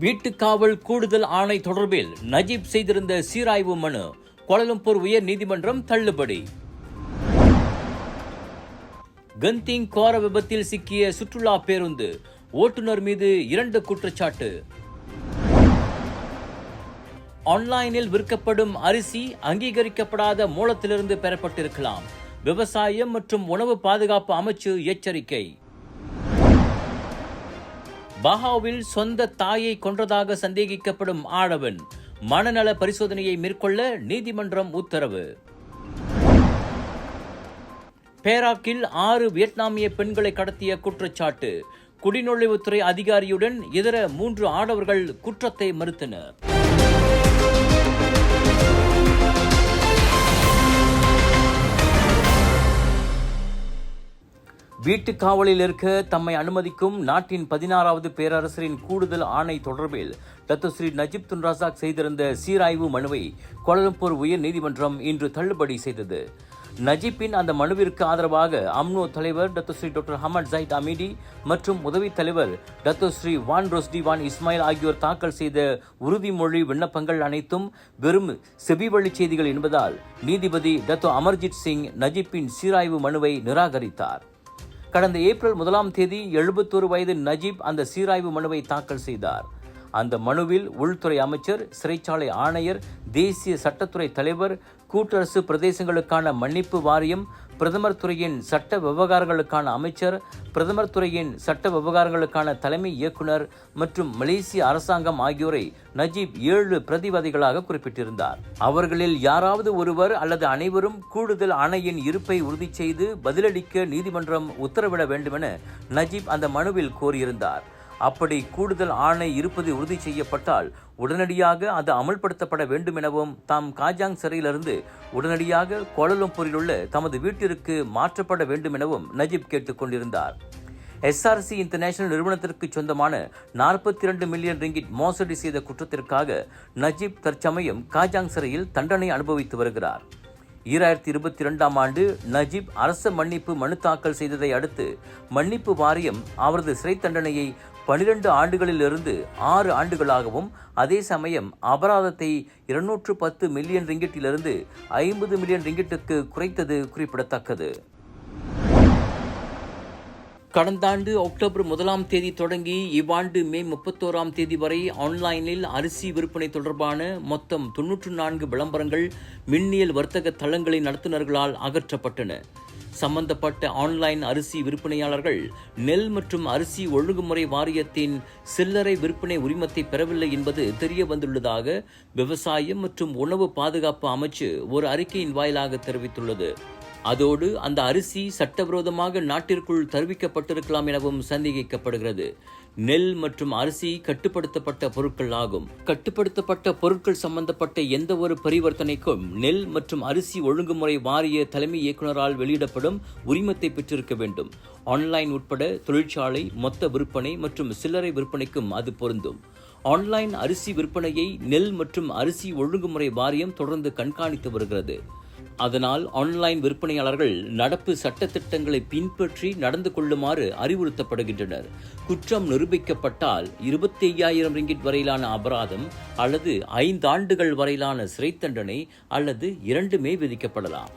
வீட்டுக்காவல் கூடுதல் ஆணை தொடர்பில் நஜீப் செய்திருந்த சீராய்வு மனு கோலலம்பூர் உயர் நீதிமன்றம் தள்ளுபடி. கந்திங் கோர விபத்தில் சிக்கிய சுற்றுலா பேருந்து ஓட்டுநர் மீது இரண்டு குற்றச்சாட்டு. ஆன்லைனில் விற்கப்படும் அரிசி அங்கீகரிக்கப்படாத மூலத்திலிருந்து பெறப்பட்டிருக்கலாம். விவசாயம் மற்றும் உணவு பாதுகாப்பு அமைச்சு எச்சரிக்கை. பஹாவில் சொந்த தாயை கொன்றதாக சந்தேகிக்கப்படும் ஆடவன் மனநல பரிசோதனையை மேற்கொள்ள நீதிமன்றம் உத்தரவு. பேராக்கில் ஆறு வியட்நாமிய பெண்களை கடத்திய குற்றச்சாட்டு. குடிநுழைவுத்துறை அதிகாரியுடன் இதர மூன்று ஆடவர்கள் குற்றத்தை மறுத்தனர். வீட்டு காவலில் இருக்க தம்மை அனுமதிக்கும் நாட்டின் பதினாறாவது பேரரசரின் கூடுதல் ஆணை தொடர்பில் தத்துஸ்ரீ நஜீப் துன் ரசாக் செய்திருந்த சீராய்வு மனுவை கோலம்பூர் உயர் நீதிமன்றம் இன்று தள்ளுபடி செய்தது. நஜீப்பின் அந்த மனுவிற்கு ஆதரவாக அம்னோ தலைவர் Datuk Seri doctor Ahmad Zahid Hamidi மற்றும் உதவித் தலைவர் டத்துஸ்ரீ வான் ரொஸ்டி வான் இஸ்மாயில் ஆகியோர் தாக்கல் செய்த உறுதிமொழி விண்ணப்பங்கள் அனைத்தும் வெறும் செவிவழி செய்திகள் என்பதால் நீதிபதி டத்தோ அமர்ஜித் சிங் நஜீப்பின் சீராய்வு மனுவை நிராகரித்தார். கடந்த ஏப்ரல் முதலாம் தேதி எழுபத்தொரு வயது நஜீப் அந்த சீராய்வு மனுவை தாக்கல் செய்தார். அந்த மனுவில் உள்துறை அமைச்சர் சிறைச்சாலை ஆணையர் தேசிய சட்டத்துறை தலைவர் கூட்டரசு பிரதேசங்களுக்கான மன்னிப்பு வாரியம் பிரதமர் துறையின் சட்ட விவகாரங்களுக்கான அமைச்சர் பிரதமர் துறையின் சட்ட விவகாரங்களுக்கான தலைமை இயக்குனர் மற்றும் மலேசிய அரசாங்கம் ஆகியோரை நஜீப் ஏழு பிரதிவாதிகளாக குறிப்பிட்டிருந்தார். அவர்களில் யாராவது ஒருவர் அல்லது அனைவரும் கூடுதல் ஆணையின் இருப்பை உறுதி செய்து பதிலளிக்க நீதிமன்றம் உத்தரவிட வேண்டுமென நஜீப் அந்த மனுவில் கோரியிருந்தார். அப்படி கூடுதல் ஆணை இருப்பது உறுதி செய்யப்பட்டால் உடனடியாக அது அமல்படுத்தப்பட வேண்டும் எனவும் தாம் காஜாங் சிறையிலிருந்து உடனடியாக கோலலம்பூரில் உள்ள தமது வீட்டிற்கு மாற்றப்பட வேண்டும் எனவும் நஜீப் கேட்டுக்கொண்டிருந்தார். எஸ்ஆர்சி இன்டர்நேஷனல் நிறுவனத்திற்கு சொந்தமான நாற்பத்தி இரண்டு மில்லியன் ரிங்கிட் மோசடி செய்த குற்றத்திற்காக நஜீப் தற்சமயம் காஜாங் சிறையில் தண்டனை அனுபவித்து வருகிறார். ஈராயிரத்தி இருபத்தி இரண்டாம் ஆண்டு நஜீப் அரச மன்னிப்பு மனு தாக்கல் செய்ததை அடுத்து மன்னிப்பு வாரியம் அவரது சிறை தண்டனையை பனிரெண்டு ஆண்டுகளிலிருந்து ஆறு ஆண்டுகளாகவும் அதே சமயம் அபராதத்தை இருநூற்று பத்து மில்லியன் ரிங்கிட்டிலிருந்து ஐம்பது மில்லியன் ரிங்கிட்டுக்கு குறைத்தது குறிப்பிடத்தக்கது. கடந்த ஆண்டு அக்டோபர் முதலாம் தேதி தொடங்கி இவ்வாண்டு மே முப்பத்தோராம் தேதி வரை ஆன்லைனில் அரிசி விற்பனை தொடர்பான மொத்தம் தொன்னூற்று நான்கு விளம்பரங்கள் மின்னியல் வர்த்தக தளங்களின் நடத்துனர்களால் அகற்றப்பட்டன. சம்பந்தப்பட்ட ஆன்லைன் அரிசி விற்பனையாளர்கள் நெல் மற்றும் அரிசி ஒழுங்குமுறை வாரியத்தின் சில்லறை விற்பனை உரிமத்தை பெறவில்லை என்பது தெரிய வந்துள்ளதாக விவசாயம் மற்றும் உணவு பாதுகாப்பு அமைச்சு ஒரு அறிக்கையின் வாயிலாக தெரிவித்துள்ளது. அதோடு அந்த அரிசி சட்டவிரோதமாக நாட்டிற்குள் தருவிக்கப்பட்டிருக்கலாம் எனவும் சந்தேகிக்கப்படுகிறது. நெல் மற்றும் அரிசி கட்டுப்படுத்தப்பட்ட பொருட்கள் ஆகும் கட்டுப்படுத்தப்பட்ட பொருட்கள் சம்பந்தப்பட்ட எந்த ஒரு பரிவர்த்தனைக்கும் நெல் மற்றும் அரிசி ஒழுங்குமுறை வாரிய தலைமை இயக்குநரால் வெளியிடப்படும் உரிமத்தை பெற்றிருக்க வேண்டும். ஆன்லைன் உட்பட தொழிற்சாலை மொத்த விற்பனை மற்றும் சில்லறை விற்பனைக்கும் அது பொருந்தும். ஆன்லைன் அரிசி விற்பனையை நெல் மற்றும் அரிசி ஒழுங்குமுறை வாரியம் தொடர்ந்து கண்காணித்து வருகிறது. அதனால் ஆன்லைன் விற்பனையாளர்கள் நடப்பு சட்ட திட்டங்களை பின்பற்றி நடந்து கொள்ளுமாறு அறிவுறுத்தப்படுகின்றனர். குற்றம் நிரூபிக்கப்பட்டால் இருபத்தி ஐயாயிரம் ரிங்கிட் வரையிலான அபராதம் அல்லது ஐந்தாண்டுகள் வரையிலான சிறை தண்டனை அல்லது இரண்டுமே விதிக்கப்படலாம்.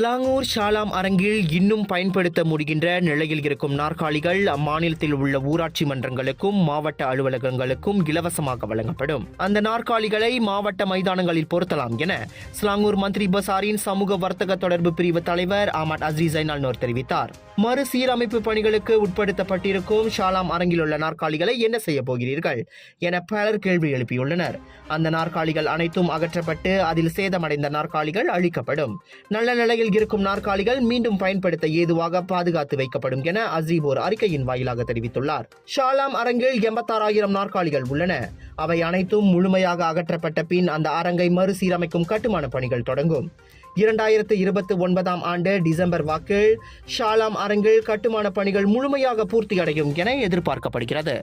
ஸ்லாங்கூர் ஷாலாம் அரங்கில் இன்னும் பயன்படுத்த முடிகின்ற நிலையில் இருக்கும் நாற்காலிகள் அம்மாநிலத்தில் உள்ள ஊராட்சி மன்றங்களுக்கும் மாவட்ட அலுவலகங்களுக்கும் இலவசமாக வழங்கப்படும். அந்த நாற்காலிகளை மாவட்ட மைதானங்களில் பொருத்தலாம் என ஸ்லாங்கூர் மந்திரி பசாரின் சமூக வர்த்தக தொடர்பு பிரிவு தலைவர் அஹமத் ஜைனால் நோர் தெரிவித்தார். மறு சீரமைப்பு பணிகளுக்கு உட்படுத்தப்பட்டிருக்கும் ஷாலாம் அரங்கில் உள்ள நாற்காலிகளை என்ன செய்ய போகிறீர்கள் என பலர் கேள்வி எழுப்பியுள்ளனர். அந்த நாற்காலிகள் அனைத்தும் அகற்றப்பட்டு அதில் சேதமடைந்த நாற்காலிகள் அழிக்கப்படும். நல்ல நிலையில் இருக்கும் நாற்காலிகள் மீண்டும் பயன்படுத்த ஏதுவாக பாதுகாத்து வைக்கப்படும் என அசீப் ஒரு அறிக்கையின் வாயிலாக தெரிவித்துள்ளார். ஷாலாம் அரங்கில் எண்பத்தாறாயிரம் நாற்காலிகள் உள்ளன. அவை அனைத்தும் முழுமையாக அகற்றப்பட்ட பின் அந்த அரங்கை மறுசீரமைக்கும் கட்டுமான பணிகள் தொடங்கும். இரண்டாயிரத்து இருபத்தி ஒன்பதாம் ஆண்டு டிசம்பர் வாக்கில் ஷாலாம் அரங்கில் கட்டுமான பணிகள் முழுமையாக பூர்த்தியடையும் என எதிர்பார்க்கப்படுகிறது.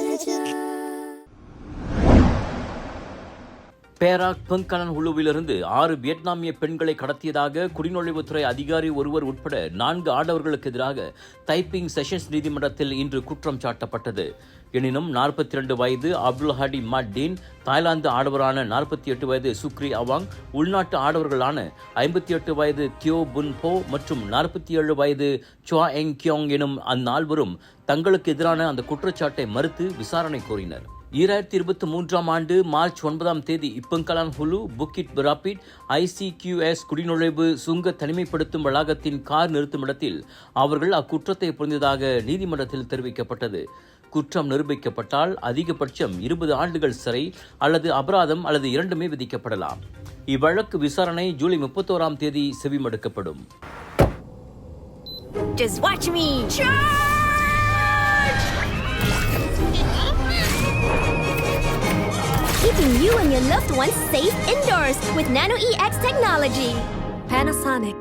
பேராக் பெங்கலன் குழுவிலிருந்து ஆறு வியட்நாமிய பெண்களை கடத்தியதாக குடிநுழைவுத்துறை அதிகாரி ஒருவர் உட்பட நான்கு ஆடவர்களுக்கு எதிராக தைப்பிங் செஷன்ஸ் நீதிமன்றத்தில் இன்று குற்றம் சாட்டப்பட்டது. எனினும் நாற்பத்தி இரண்டு வயது அப்துல் ஹடி மட்டீன் தாய்லாந்து ஆடவரான நாற்பத்தி எட்டு வயது சுக்ரி அவாங் உள்நாட்டு ஆடவர்களான ஐம்பத்தி எட்டு வயது தியோ புன் போ மற்றும் நாற்பத்தி ஏழு வயது சுவா எங் கியோங் எனும் அந்நால்வரும் தங்களுக்கு எதிரான அந்த குற்றச்சாட்டை மறுத்து விசாரணை கோரினர். ஈராயிரத்தி இருபத்தி மூன்றாம் ஆண்டு மார்ச் ஒன்பதாம் தேதி இப்பங்கலான் ஹுலு புக்கிட் பிராபிட் ஐசிகியூஎஸ் குடிநுழைவு சுங்க தனிமைப்படுத்தும் வளாகத்தின் கார் நிறுத்துமிடத்தில் அவர்கள் அக்குற்றத்தை புரிந்ததாக நீதிமன்றத்தில் தெரிவிக்கப்பட்டது. குற்றம் நிரூபிக்கப்பட்டால் அதிகபட்சம் இருபது ஆண்டுகள் சிறை அல்லது அபராதம் அல்லது இரண்டுமே விதிக்கப்படலாம். இவ்வழக்கு விசாரணை ஜூலை முப்பத்தோராம் தேதி செவிமடுக்கப்படும். Just watch me. Charge! Keeping you and your loved ones safe indoors with Nano EX technology. Panasonic.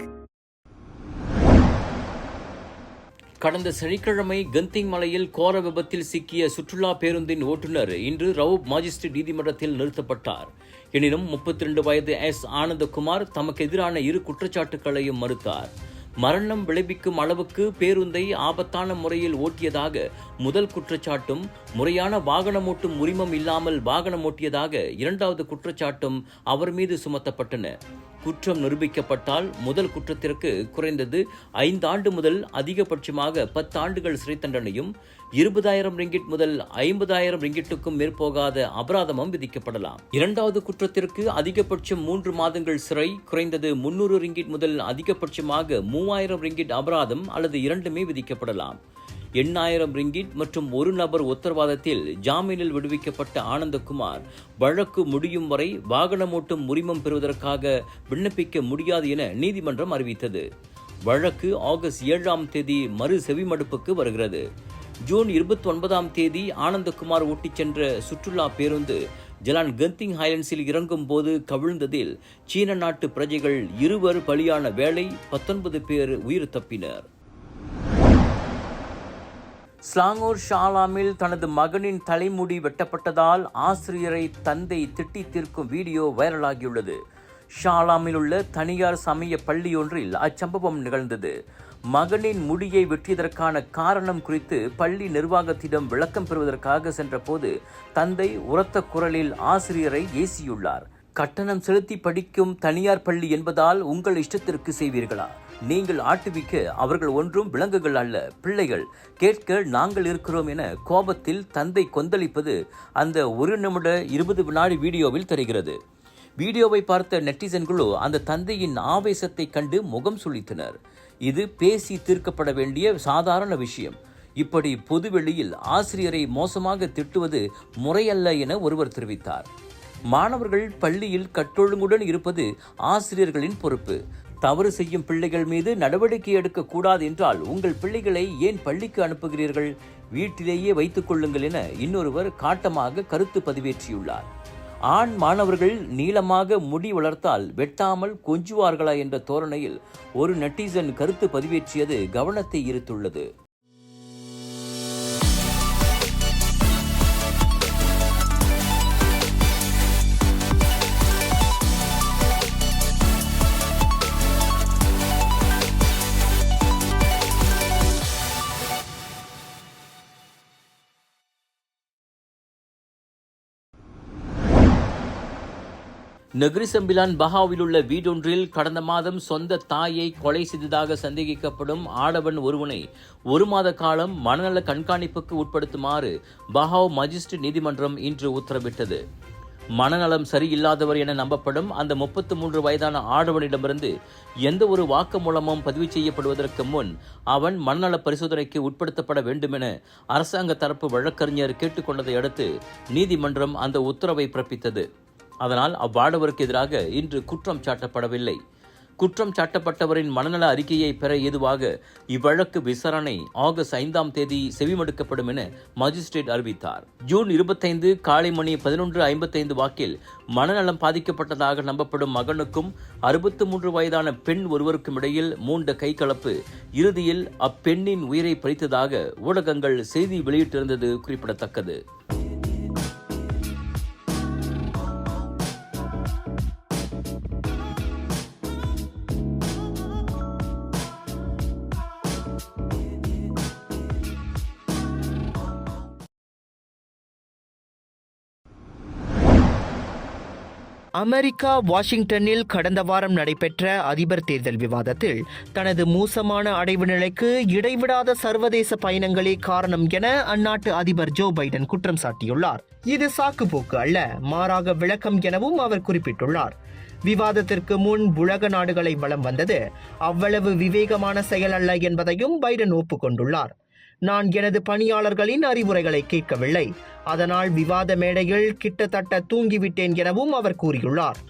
கடந்த சனிக்கிழமை கந்திங் மலையில் கோர விபத்தில் சிக்கிய சுற்றுலா பேருந்தின் ஓட்டுநர் இன்று ரவுப் மாஜிஸ்ட்ரேட் நீதிமன்றத்தில் நிறுத்தப்பட்டார் எனினும் முப்பத்தி ரெண்டு வயது எஸ் ஆனந்தகுமார் தமக்கு எதிரான இரு குற்றச்சாட்டுகளையும் மறுத்தார் மரணம் விளைவிக்கும் அளவுக்கு பேருந்தை ஆபத்தான முறையில் ஓட்டியதாக முதல் குற்றச்சாட்டும் முறையான வாகனம் ஓட்டும் உரிமம் இல்லாமல் வாகனம் ஓட்டியதாக இரண்டாவது குற்றச்சாட்டும் அவர் மீது சுமத்தப்பட்டன. குற்றம் நிரூபிக்கப்பட்டால் முதல் குற்றத்திற்கு குறைந்தது ஐந்தாண்டு முதல் அதிகபட்சமாக பத்தாண்டுகள் சிறை தண்டனையும் இருபதாயிரம் ரிங்கிட் முதல் ஐம்பதாயிரம் ரிங்கிட்டுக்கும் மேற்போகாத அபராதமும் விதிக்கப்படலாம். இரண்டாவது குற்றத்திற்கு அதிகபட்சம் மூன்று மாதங்கள் சிறை குறைந்தது முன்னூறு ரிங்கிட் முதல் அதிகபட்சமாக மூவாயிரம் ரிங்கிட் அபராதம் அல்லது இரண்டுமே விதிக்கப்படலாம். எண்ணாயிரம் ரிங்கிட் மற்றும் ஒரு நபர் உத்தரவாதத்தில் ஜாமீனில் விடுவிக்கப்பட்ட ஆனந்தகுமார். வழக்கு முடியும் வரை வாகனம் ஓட்டும் உரிமம் பெறுவதற்காக விண்ணப்பிக்க முடியாது என நீதிமன்றம் அறிவித்தது. வழக்கு ஆகஸ்ட் ஏழாம் தேதி மறு செவிமடுப்புக்கு வருகிறது. ஜூன் இருபத்தி ஒன்பதாம் தேதி ஆனந்தகுமார் ஓட்டிச் சென்ற சுற்றுலா பேருந்து ஜலான் கந்திங் ஹைலண்ட்ஸில் இறங்கும் போது கவிழ்ந்ததில் சீன நாட்டு பிரஜைகள் இருவர் பலியான வேளை பத்தொன்பது பேர் உயிர் தப்பினர். ஸ்லாங்கூர் ஷாலாமில் தனது மகனின் தலைமுடி வெட்டப்பட்டதால் ஆசிரியரை தந்தை திட்டி தீர்க்கும் வீடியோ வைரலாகியுள்ளது. ஷாலாமில் உள்ள தனியார் சமய பள்ளியொன்றில் அச்சம்பவம் நிகழ்ந்தது. மகனின் முடியை வெட்டியதற்கான காரணம் குறித்து பள்ளி நிர்வாகத்திடம் விளக்கம் பெறுவதற்காக சென்றபோது தந்தை உரத்த குரலில் ஆசிரியரை ஏசியுள்ளார். கட்டணம் செலுத்தி படிக்கும் தனியார் பள்ளி என்பதால் உங்கள் இஷ்டத்திற்கு செய்வீர்களா? நீங்கள் ஆட்டுவிக்க அவர்கள் ஒன்றும் விலங்குகள் அல்ல பிள்ளைகள். கேட்க நாங்கள் இருக்கிறோம் என கோபத்தில் தந்தை கொந்தளிப்பது அந்த ஒரு நிமிட இருபது வினாடி வீடியோவில் தெரிகிறது. வீடியோவை பார்த்த நெட்டிசன்களோ அந்த தந்தையின் ஆவேசத்தை கண்டு முகம் சுழித்தனர். இது பேசி தீர்க்கப்பட வேண்டிய சாதாரண விஷயம். இப்படி பொதுவெளியில் ஆசிரியரை மோசமாக திட்டுவது முறையல்ல என ஒருவர் தெரிவித்தார். மாணவர்கள் பள்ளியில் கட்டொழுங்குடன் இருப்பது ஆசிரியர்களின் பொறுப்பு. தவறு செய்யும் பிள்ளைகள் மீது நடவடிக்கை எடுக்கக்கூடாது என்றால் உங்கள் பிள்ளைகளை ஏன் பள்ளிக்கு அனுப்புகிறீர்கள்? வீட்டிலேயே வைத்துக் கொள்ளுங்கள் என இன்னொருவர் காட்டமாக கருத்து பதிவேற்றியுள்ளார். ஆண் மாணவர்கள் நீளமாக முடி வளர்த்தால் வெட்டாமல் கொஞ்சுவார்களா என்ற தோரணையில் ஒரு நெட்டிசன் கருத்து பதிவேற்றியது கவனத்தை ஈர்த்துள்ளது. நெகிரிசம்பிலான் பஹாவில் உள்ள வீடொன்றில் கடந்த மாதம் சொந்த தாயை கொலை செய்ததாக சந்தேகிக்கப்படும் ஆடவன் ஒருவனை ஒரு மாத காலம் மனநல கண்காணிப்புக்கு உட்படுத்துமாறு பஹாவ் மஜிஸ்ட்ரேட் நீதிமன்றம் இன்று உத்தரவிட்டது. மனநலம் சரியில்லாதவர் என நம்பப்படும் அந்த முப்பத்து மூன்று வயதான ஆடவனிடமிருந்து எந்த ஒரு வாக்குமூலமும் பதிவு செய்யப்படுவதற்கு முன் அவன் மனநல பரிசோதனைக்கு உட்படுத்தப்பட வேண்டும் என அரசாங்க தரப்பு வழக்கறிஞர் கேட்டுக்கொண்டதை அடுத்து நீதிமன்றம் அந்த உத்தரவை பிறப்பித்தது. அதனால் அவ்வாடவருக்கு எதிராக இன்று குற்றம் சாட்டப்படவில்லை. குற்றம் சாட்டப்பட்டவரின் மனநல அறிக்கையை பெற ஏதுவாக இவ்வழக்கு விசாரணை ஆகஸ்ட் ஐந்தாம் தேதி செவிமடுக்கப்படும் என மஜிஸ்ட்ரேட் அறிவித்தார். ஜூன் இருபத்தைந்து காலை மணி பதினொன்று ஐம்பத்தைந்து வாக்கில் மனநலம் பாதிக்கப்பட்டதாக நம்பப்படும் மகனுக்கும் அறுபத்து மூன்று வயதான பெண் ஒருவருக்கும் இடையில் மூண்ட கைகலப்பு இறுதியில் அப்பெண்ணின் உயிரை பறித்ததாக ஊடகங்கள் செய்தி வெளியிட்டிருந்தது குறிப்பிடத்தக்கது. அமெரிக்கா வாஷிங்டனில் கடந்த வாரம் நடைபெற்ற அதிபர் தேர்தல் விவாதத்தில் தனது மோசமான அடைவு நிலைக்கு இடைவிடாத சர்வதேச பயணங்களே காரணம் என அந்நாட்டு அதிபர் ஜோ பைடன் குற்றம் சாட்டியுள்ளார். இது சாக்குப்போக்கு அல்ல மாறாக விளக்கம் எனவும் அவர் குறிப்பிட்டுள்ளார். விவாதத்திற்கு முன் உலக நாடுகளை வலம் வந்தது அவ்வளவு விவேகமான செயல் அல்ல என்பதையும் பைடன் ஒப்புக்கொண்டுள்ளார். நான் எனது பணியாளர்களின் அறிவுரைகளை கேட்கவில்லை. அதனால் விவாத மேடையில் கிட்டத்தட்ட தூங்கிவிட்டேன் எனவும் அவர் கூறியுள்ளார்.